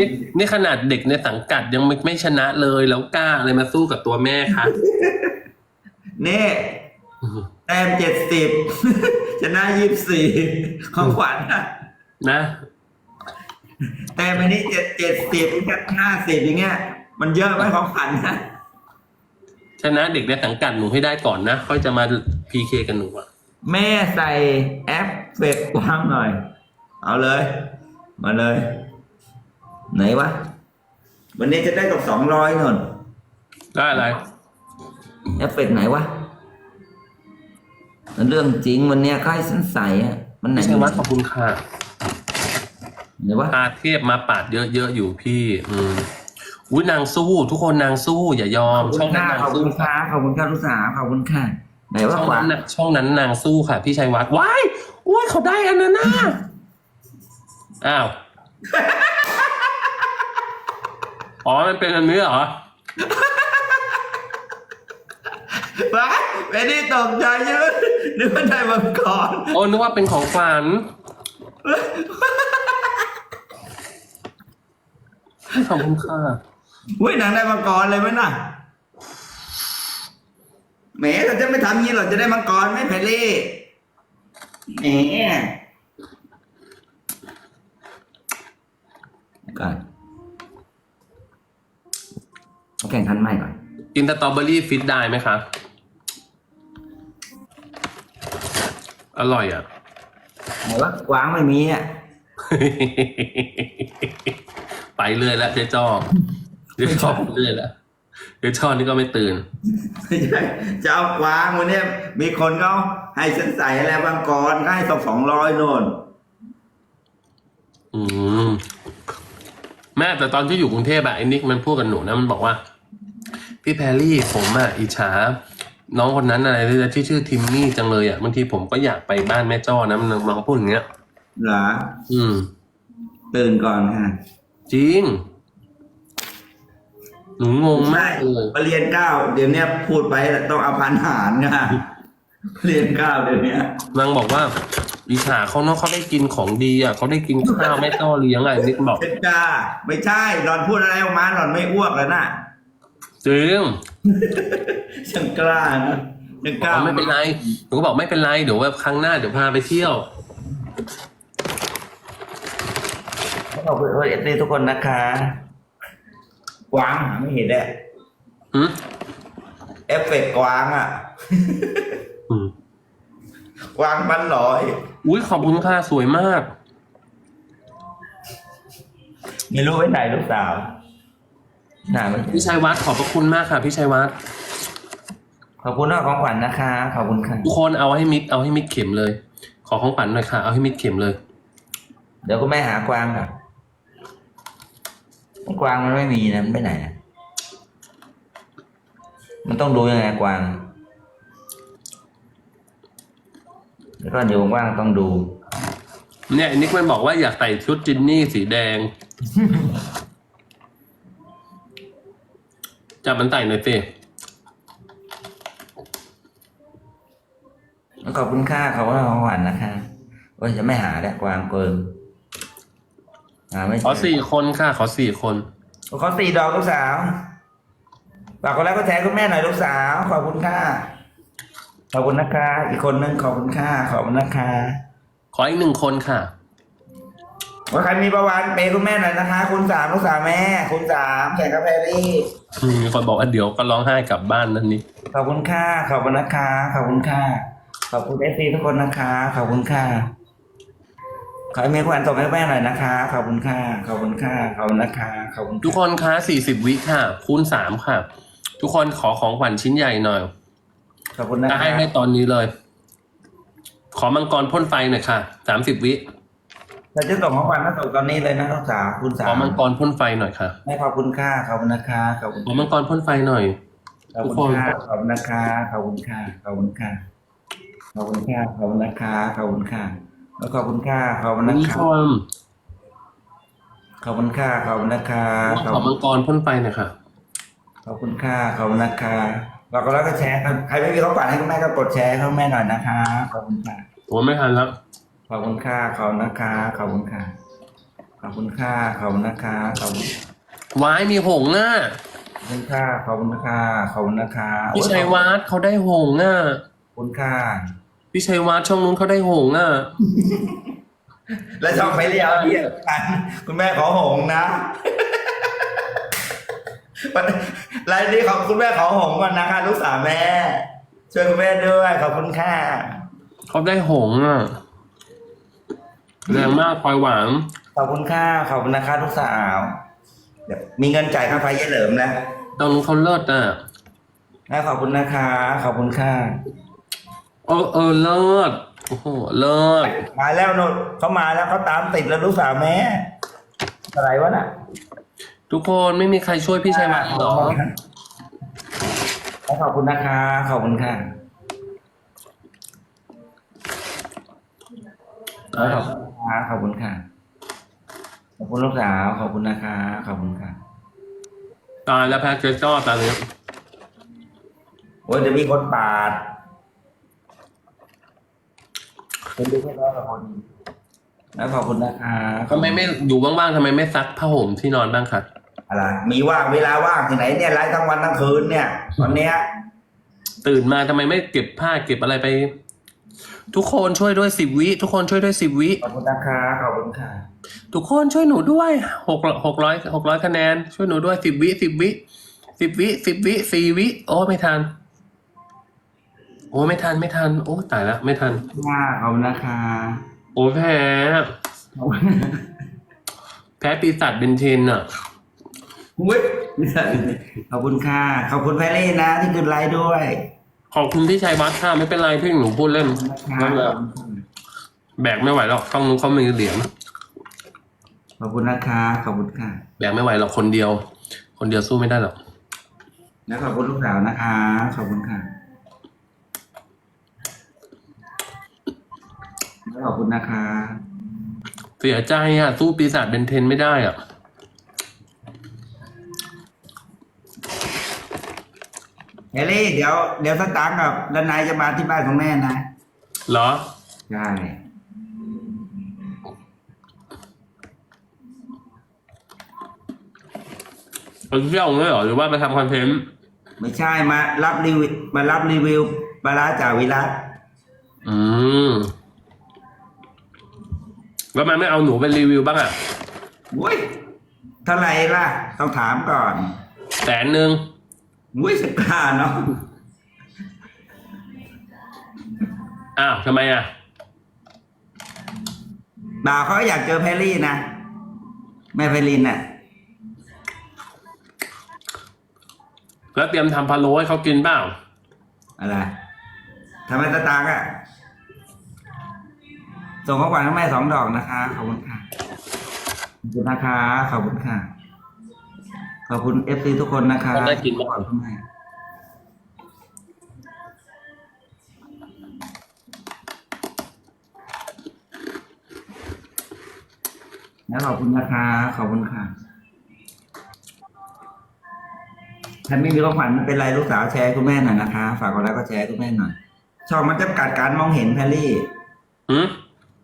นี่นี่ขนาดเด็กในสังกัดยังไม่ไม่ชนะเลยแล้วกล้าอะไรมาสู้กับตัวแม่คะนี่แต้มเจ็ดสิบชนะยี่สิบสี่ของขวัญนะนะแต้มอันนี้เจ็ดเจ็ดสิบแค่ห้าสิบอย่างเงี้ย มันเยอะไหมของขวัญนะชนะเด็กในสังกัดหนูให้ได้ก่อนนะค่อยจะมาพีเคกันหนูอะแม่ใส่แอปเฟกกว้างหน่อย เอาเลย มาเลย ไหนวะ วันนี้จะได้ตกสองร้อยนนได้อะไรแอปเฟกไหนวะมันเรื่องจริงวันเนี้ยใกล้สันใสอะ มันไหนพี่ชัยวัฒน์ขอบคุณค่ะไหนวะตาเทพมาปาดเยอะๆอยู่พี่ อืมอุ้ยนางสู้ ทุกคนนางสู้ อย่ายอม ช่องนั้นนางขอบสู้คุณค่ะขอบคุณค่ะลูกสาวขอบคุณค่ะไหนว่าช่องขวานั้นน่ะช่องนั้นนางสู้ค่ะ พี่ชัยวัฒน์ว้ายอุ้ยเขาได้อันนั้นนะอ้าว อ๋อ มันเป็นอันนี้เหรอว้าไม่ได้ตกใจใช่ไหมนึกว่าได้มาก่อนโอ้นึกว่าเป็นของขวัญขอบคุณค่ะอุ้ยหนังได้มาก่อนเลยไหมน่ะแหมเราจะไม่ทำงี้หรอกจะได้มังกรไหม่เพลลี่แหม ก่อนเอา แข่งขันใหม่ก่อน กินสตรอเบอรี่ฟิตได้ไหมคะ อร่อยอะ ไหนว่ากวางไม่มีอะ ไปเรื่อยแล้วเจ๊จ้อเจ๊จ้อไปเรื่อยแล้วเจ๊จ้อนี่ก็ไม่ตื่นไม่ใช่จะเอากวางวันเนี้ยมีคนเขาให้ฉันใส่อะไรบางกรก็ให้สองสองร้อยโน่นอืมแม่แต่ตอนที่อยู่กรุงเทพอะไอ้นิกมันพูดกับหนูนะมันบอกว่า พี่แพรรี่ผมอะอิจฉาน้องคนนั้นอะไรที่ชื่อทิมมี่จังเลยอะบางทีผมก็อยากไปบ้านแม่จ้อนะมันน้องพูดอย่างเงี้ยเหรออืมตื่นก่อนค่ะจริงหนูงงมากเลยปเรียนเก้าเดี๋ยวเนี้ยพูดไปต้องเอาพันหารค่ะเรียนเก้าเดี๋ยวเนี้ยนางบอกว่าอิจฉาเขาเนาะเขาได้กินของดีอะเขาได้กินข้าวแม่จ้อเลี้ยงอะไรนิกบอกเป็นกาไม่ใช่หลอนพูดอะไรออกมาหลอนไม่อ้วกแล้วน่ะ จริงฉันกล้านะฉันกล้าอ๋อไม่เป็นไรหนูก็บอกไม่เป็นไรเดี๋ยวแบบครั้งหน้าเดี๋ยวพาไปเที่ยวขอบคุณเอฟซีทุกคนนะคะกวางหาไม่เห็นแหละหืมเอฟเฟกต์กวางอะอืมกวางบันลอย อุ้ยขอบคุณค่ะสวยมากไม่รู้ไปไหนลูกสาว หาไม่เจอพี่ชัยวัฒน์ขอบพระคุณมากค่ะพี่ชัยวัฒน์ขอบคุณนะของขวัญนะคะ ขอบคุณค่ะทุกคนเอาให้มิดเอาให้มิดเข็มเลย ขอของขวัญหน่อยค่ะ เอาให้มิดเข็มเลย เดี๋ยวก็แม่หากวางค่ะกวางมันไม่มีนะมันไปไหนอะมันต้องดูยังไงกวางแล้วก็อยู่ว่างๆต้องดู เนี่ยนิกมันบอกว่าอยากใส่ชุดจินนี่สีแดง จับมันใส่หน่อยสิขอบคุณค่าขอบคุณของขวัญนะคะโอ้ยจะไม่หาแล้วกวางเกินหาไม่เจขอสี่คนค่ะขอสี่คน ขอสี่ดอกลูกสาวฝากคนแรกก็แทนคุณแม่หน่อยลูกสาว ขอบคุณค่ะ ขอบคุณนะคะ อีกคนนึงขอบคุณค่ะ ขอบคุณนะคะ ขออีกหนึ่งคนค่ะ ว่าใครมีประวัติเปย์คุณแม่หน่อยนะคะ คุณสามลูกสาวแม่ คุณสามแข่งกับแพรรี่อืมมีคนบอกว่าเดี๋ยวก็ร้องไห้กลับบ้านนั่นนี่ขอบคุณค่ะขอบคุณนะคะขอบคุณค่ะขอบคุณเอฟซีทุกคนนะคะ ขอบคุณค่ะขอให้มีความส่งให้แม่หน่อยนะคะ ขอบคุณค่ะ ขอบคุณค่ะ ขอบคุณนะคะขอบคุณทุกคนคะสี่สิบวิค่ะ คูณสามค่ะ ทุกคนขอของขวัญชิ้นใหญ่หน่อย ขอบคุณนะจะคะให้ให้ตอนนี้เลย ขอมังกรพ่นไฟหน่อยค่ะสามสิบวิ เราจะส่งของขวัญมาส่งตอนนี้เลยนะลูกสาวคุณสาขอมมังกรพ่นไฟหน่อยค่ะแม่ขอบคุณค่ะขอบคุณนะคะขอบคุณขอมังกรพ่นไฟหน่อยขอบคุณค่ะขอบคุณนะคะขอบคุณค่ะขอบคุณค่ะขอบคุณค่ะขอบคุณนะคะขอบคุณค่ะแล้วขอบคุณค่ะขอบคุณนะนี่คะชมขอบคุณค่ะขอบคุณนะคะขอมังกรพ่นไฟหน่อยค่ะ ขอบคุณค่ะขอบคุณนะคะเราก็แล้วก็แชร์ครับใครไม่มีของขวัญให้คุณแม่ก็กดแชร์ให้คุณแม่หน่อยนะคะขอบคุณค่ะ โอ้ไม่ทันแล้ว ขอบคุณค่ะขอบคุณนะคะขอบคุณค่ะขอบคุณค่ะขอบคุณนะคะขอบคุณวายมีหงส์อะขอบคุณค่ะขอบคุณนะคะขอบคุณนะคะพี่ชัยวัฒน์เขาได้หงส์อะขอบคุณค่ะพี่ชัยวัฒน์ช่องนู้นเขาได้หงส์อะแล้วชอบไปเรียกเรียกกันคุณแม่ขอหงนะรายนี้ของคุณแม่ขอหงก่อนนะคะลูกสาวแม่ ช่วยคุณแม่ด้วยขอบคุณค่ะเขาได้หงส์อะ แรงมากพลอยหวานขอบคุณค่ะขอบคุณนะคะลูกสาวเดี๋ยวมีเงินจ่ายค่าไฟเยอะเหลิมแล้วตรงนู้นเขาเลิศอะแม่ขอบคุณนะคะ ขอบคุณค่ะ เออเออเลิศโอ้โหเลิศมาแล้วโนดเขามาแล้วเขาตามติดแล้วลูกสาวแม่อะไรวะน่ะทุกคนไม่มีใครช่วยพี่ชัยวัฒน์เหรอ ขอบคุณนะคะ ขอบคุณค่ะ ขอบคุณค่ะขอบคุณค่ะ ขอบคุณลูกสาว ขอบคุณนะคะ ขอบคุณค่ะ ตายแล้วแพ็กเกจก็ตอนนี้โอ้ยเดี๋ยวมีคนปาดเป็นดูแค่ร้อยกว่าคนแล้วขอบคุณนะคะทำไมไม่อยู่ว่างๆทำไมไม่ซักผ้าห่มที่นอนบ้างครับอะไร มีว่างเวลาว่างที่ไหนเนี่ยไลฟ์ทั้งวันทั้งคืนเนี่ยตอนเนี้ยตื่นมาทำไมไม่เก็บผ้าเก็บอะไรไป ทุกคนช่วยด้วยสิบวิ ทุกคนช่วยด้วยสิบวิ ขอบคุณนะคะขอบคุณค่ะ ทุกคนช่วยหนูด้วยหกหกร้อยหกร้อยคะแนน ช่วยหนูด้วยสิบวิสิบวิสิบวิสิบวิสี่วิ โอ้ไม่ทัน โอ้ไม่ทันไม่ทัน โอ้ตายแล้วไม่ทันค่ะขอบคุณนะคะโอ้แพ้แพ้ปีศาจเบนเทนอะอุ้ยขอบคุณค่ะ ขอบคุณแพรรี่นะที่ขึ้นไลฟ์ด้วย ขอบคุณที่ชัยวัฒน์ค่ะไม่เป็นไรพี่หนูพูดเล่นนะคะนั่นแหละแบกไม่ไหวหรอกช่องนู้นเขามีเหรียญขอบคุณนะคะขอบคุณค่ะ แบกไม่ไหวหรอกคนเดียว คนเดียวสู้ไม่ได้หรอกแล้วขอบคุณลูกสาวนะคะ ขอบคุณค่ะแล้วขอบคุณนะคะ เสียใจอะ สู้ปีศาจเบนเทนไม่ได้อะ แพรรี่เดี๋ยวเดี๋ยวสตางค์กับดนายจะมาที่บ้านของแม่นะเหรอ ใช่ไปเที่ยวเลยเหรอ หรือว่าไปทำคอนเทนต์ ไม่ใช่มารับรีวิวมารับรีวิวปลาร้าจากวิรัตอืม แล้วมันไม่เอาหนูไปรีวิวบ้างอะ อุ้ยเท่าไหร่ล่ะ ต้องถามก่อน แสนหนึ่ง อุ้ยสกล้าเนาะอ้าวทำไมอะบ่าวเขาอยากเจอแพรรี่นะแม่ไพลินน่ะ แล้วเตรียมทำพะโล้ให้เขากินเปล่าอะไรทำไมตะตางค์อะส่งข้อความให้แม่สองดอกนะคะ ขอบคุณค่ะขอบคุณนะคะ ขอบคุณค่ะ ขอบคุณเอฟซีทุกคนนะคะมันได้กินไหมขอบคุณแม่แล้วขอบคุณนะคะขอบคุณค่ะถ้าไม่มีของขวัญไม่เป็นไรลูกสาวแชร์ให้คุณแม่หน่อยนะคะ ฝากกดไลค์ก็แชร์ให้คุณแม่หน่อย ช่องมันจำกัดการมองเห็นแพรรี่หืม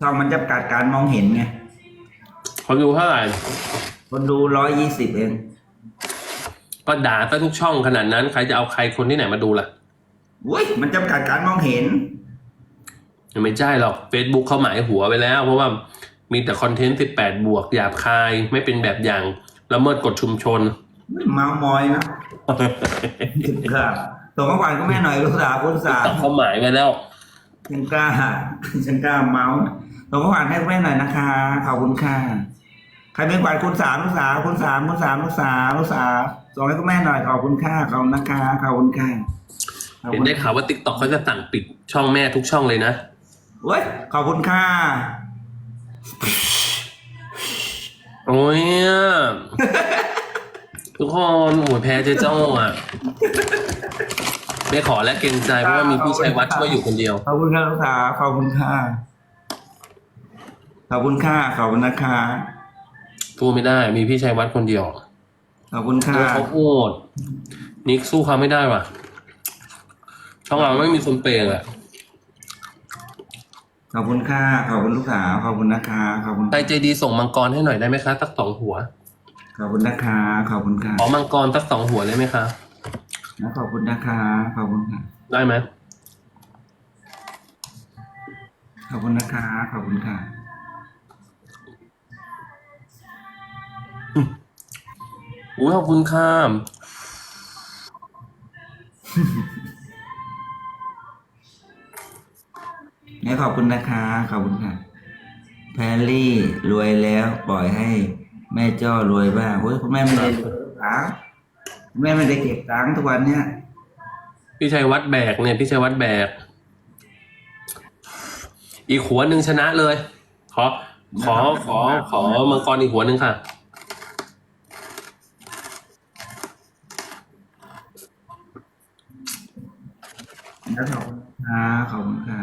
ช่องมันจำกัดการมองเห็นไงคนดูเท่าไหร่ คนดูร้อยยี่สิบเอง ก็ด่าซะทุกช่องขนาดนั้น ใครจะเอาใครคนที่ไหนมาดูล่ะอุ้ยมันจำกัดการมองเห็น ไม่ใช่หรอก Facebook เขาหมายหัวไปแล้ว เพราะว่ามีแต่คอนเทนต์ 18 บวกหยาบคายไม่เป็นแบบอย่างละเมิดกฎชุมชน เมามอยนะครับส่งข้อความก็แม่หน่อยลูกสาวคุณสาวตัดเขาหมายไปแล้ว ฉันกล้าฉันกล้าเมาส์ส่งข้อความให้คุณแม่หน่อยนะคะขอบคุณค่ะ ใครเป็นขวัญคุณสามลูกสาวคุณสามคุณสามลูกสาวลูกสาวส่งให้คุณแม่หน่อยขอบคุณค่ะขอบคุณนะคะขอบคุณค่ะขอบเห็นคุณได้ข่าวว่าติ๊กต็อกเขาจะสั่งปิดช่องแม่ทุกช่องเลยนะเว้ยขอบคุณค่ะโอ้ยอะทุกคนโอ้ยแพ้เจ๊เจ้าอะไม่ขอและเกรงใจเพราะว่ามีพี่ชัยวัฒน์ช่วยอยู่คนเดียวขอบคุณค่ะลูกสาวขอบคุณค่ะขอบคุณค่ะขอบคุณนะคะ สู้ไม่ได้มีพี่ชัยวัฒน์คนเดียวขอบคุณค่ะตัวเขาโหดนิกสู้เขาไม่ได้ว่ะช่องเราไม่มีคนเปย์อะขอบคุณค่ะขอบคุณลูกสาวขอบคุณนะคะขอบคุณใครใจดีส่งมังกรให้หน่อยได้ไหมคะสักสองหัวขอบคุณนะคะขอบคุณค่ะขอมังกรสักสองหัวได้ไหมคะแล้วขอบคุณนะคะขอบคุณค่ะได้ไหมขอบคุณนะคะขอบคุณค่ะ อุ้ยขอบคุณค่ะแล้วขอบคุณนะคะ ขอบคุณค่ะ แพรรี่รวยแล้วปล่อยให้ แม่จ้อรวยบ้างโอ้ยคุณแม่ไม่ได้รวยตังค์คุณแม่ไม่ได้เก็บตังค์ทุกวันเนี้ยพี่ชัยวัดแบกเนี่ยพี่ชัยวัดแบก อีกหัวหนึ่งชนะเลย ขอ ขอขอขอมังกรอีกหัวหนึ่งค่ะ แล้วขอบคุณค่ะขอบคุณค่ะ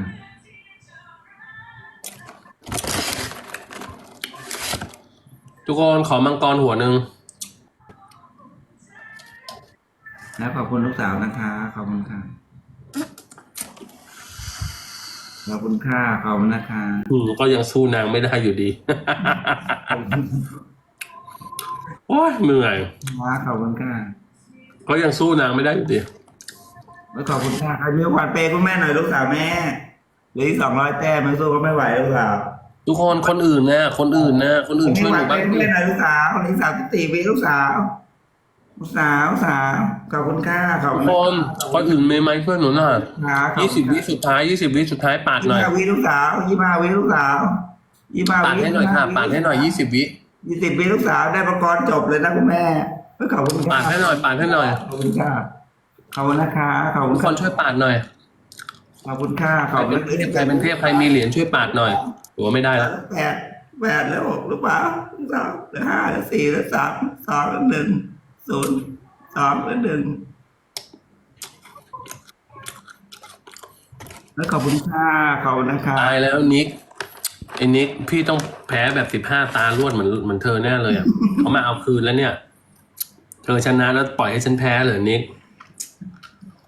ทุกคนขอมังกรหัวหนึ่งแล้วขอบคุณลูกสาวนะคะ ขอบคุณค่ะ ขอบคุณค่ะขอบคุณนะคะอืมก็ยังสู้นางไม่ได้อยู่ดี โอ้ยเหนื่อยว้าขอบคุณค่ะก็ยังสู้นางไม่ได้อยู่ดี แล้วขอบคุณค่ะใครมีขวัญเปย์คุณแม่หน่อยลูกสาวแม่เหลืออีกสองร้อยแต้มมันสู้ก็ไม่ไหวลูกสาวทุกคนคนอื่นนะคนอื่นนะคนอื่นช่วยหนูบ้างคุณดิแม่หน่อยลูกสาวคนนี้สามสิบสี่ปีลูกสาวลูกสาวลูกสาวขอบคุณค่ะขอบทุคุกณคนคนอื่นมีไหมช่วยหนูหน่อยค่ะขอบยี่คุสิบณวิสุดท้ายยี่สิบวิสุดท้ายปาดหน่อยยี่สิบห้าวิลูกสาวยี่สิบห้าวิลูกสาวยี่สิบห้าปาดวิให้หน่อยค่ะปาดให้หน่อยยี่สิบวิยี่สิบวิลูกสาวได้ประกรณ์จบเลยนะคุณแม่ขอบคุณค่ะปาดให้หน่อยปาดให้หน่อยขอบคุณค่ะ ขอบคุณนะคะขอบคุทุณกคนช่วยปาดหน่อยขอบคุณค่ะขใครอบคุเป็ณนเทพใครเป็นเทพใครมีเหรียญช่วยปาดหน่อยหัวไม่ได้แล้ว แปดแปดแล้วหกหรือเปล่าสามหรือห้าหรือสี่หรือสามสองหรือหนึ่งศูนย์สองหรือหนึ่งแล้วขอบคุณค่ะขอบคุณนะคะตายแล้วนิกไอ้นิกพี่ต้องแพ้แบบสิบห้าตารวดเหมือนเหมือนเธอแน่เลยอะ เขามาเอาคืนแล้วเนี่ย เธอชนะแล้วปล่อยให้ฉันแพ้เหรอนิก